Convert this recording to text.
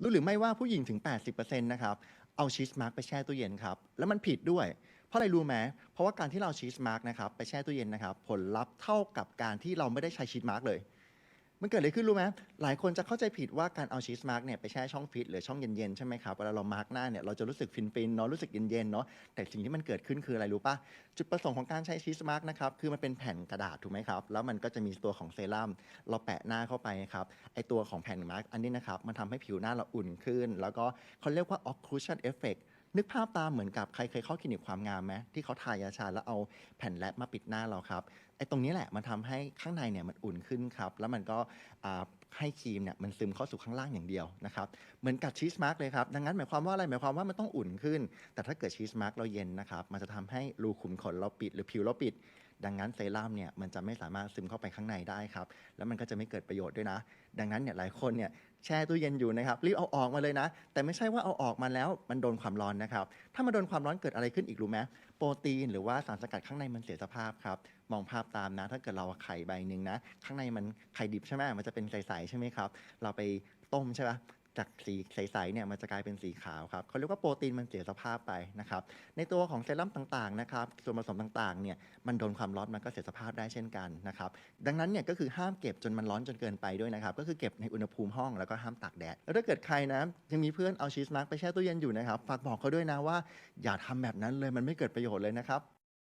รู้หรือไม่ว่าผู้หญิงถึง 80%นะครับเอาชีสมาร์กไปแช่ตู้เย็นครับแล้วมันผิดด้วย เพราะอะไรรู้ไหมเพราะว่าการที่เราชีสมาร์กนะครับไปแช่ตู้เย็นนะครับผลลัพธ์เท่ากับการที่เราไม่ได้ใช้ชีสมาร์กเลย มันเกิดอะไรขึ้นรู้ไหมหลายคนจะเข้าใจผิดว่าการเอาชีสมาร์กเนี่ยไปแช่ช่องฟรีซหรือช่องเย็นๆใช่ไหมครับเวลาเรามาร์กหน้าเนี่ยเราจะรู้สึกฟินๆเนาะรู้สึกเย็นๆเนาะแต่สิ่งที่มันเกิดขึ้นคืออะไรรู้ปะจุดประสงค์ของการใช้ชีสมาร์กนะครับคือมันเป็นแผ่นกระดาษถูกไหมครับแล้วมันก็จะมีตัวของเซรั่มเราแปะหน้าเข้าไปครับไอตัวของแผ่นมาร์กอันนี้นะครับมันทำให้ผิวหน้าเราอุ่นขึ้น แล้วก็เขาเรียกว่า occlusion effect นึกภาพตามเหมือนกับใครเคยเข้าคลินิกความงามไหมที่เขาทายาชาแล้วเอาแผ่นแลปมาปิดหน้าเราครับไอ้ตรงนี้แหละมันทำให้ข้างในเนี่ยมันอุ่นขึ้นครับ แล้วมันก็ให้ครีมเนี่ยมันซึมเข้าสู่ข้างล่างอย่างเดียวนะครับเหมือนกับชีสมาร์กเลยครับดังนั้นหมายความว่าอะไรหมายความว่ามันต้องอุ่นขึ้น แต่ถ้าเกิดชีสมาร์กเราเย็นนะครับมันจะทำให้รูขุมขนเราปิดหรือผิวเราปิด ดังนั้นเซรั่มเนี่ยมันจะไม่สามารถซึมเข้าไปข้างในได้ครับ แล้วมันก็จะไม่เกิดประโยชน์ด้วยนะ ดังนั้นเนี่ยหลายคนเนี่ยแช่ตู้เย็นอยู่นะครับรีบเอาออกมาเลยนะ แต่ไม่ใช่ว่าเอาออกมาแล้วมันโดนความร้อนนะครับ ถ้ามันโดนความร้อนเกิดอะไรขึ้นอีกรู้ไหมโปรตีนหรือว่าสารสกัดข้างในมันเสียสภาพครับ มองภาพตามนะ ถ้าเกิดเราเอาไข่ใบหนึ่งนะ ข้างในมันไข่ดิบใช่ไหมมันจะเป็นใสๆใช่ไหมครับ เราไปต้มใช่ปะ จากสีใสๆเนี่ยมันจะกลายเป็นสีขาวครับเขาเรียกว่าโปรตีนมันเสียสภาพไปนะครับในตัวของเซรั่มต่างๆนะครับส่วนผสมต่างๆเนี่ยมันโดนความร้อนมันก็เสียสภาพได้เช่นกันนะครับดังนั้นเนี่ยก็คือห้ามเก็บจนมันร้อนจนเกินไปด้วยนะครับก็คือเก็บในอุณหภูมิห้องแล้วก็ห้ามตากแดดแล้วถ้าเกิดใครนะยังมีเพื่อนเอาชีสมาร์กไปแช่ตู้เย็นอยู่นะครับฝากบอกเขาด้วยนะว่าอย่าทำแบบนั้นเลยมันไม่เกิดประโยชน์เลยนะครับ